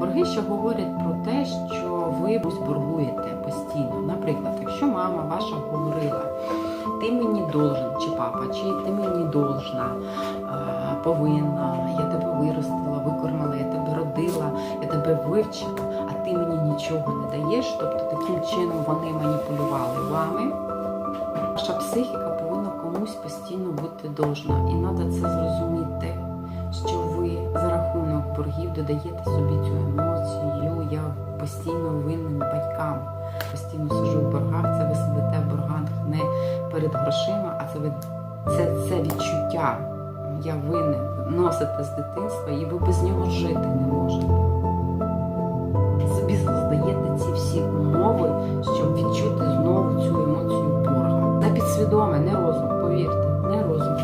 Борги ще говорять про те, що ви боргуєте постійно. Наприклад, якщо мама ваша говорила, ти мені должен, чи папа, чи ти мені должна, повинна, я тебе виростила, викормила, я тебе родила, я тебе вивчила, а ти мені нічого не даєш. Тобто таким чином вони маніпулювали вами. Ваша психіка повинна комусь постійно бути должна. І треба це зрозуміти, що ви за рахунок боргів додаєте собі цю постійно винним батькам. Постійно сижу в боргах, це ви сидите в боргах не перед грошима, а це ви це, це відчуття. Я винен носите з дитинства, і ви без нього жити не можете. Собі здаєте ці всі умови, щоб відчути знову цю емоцію борга. Не підсвідоме, не розум, повірте, не розум.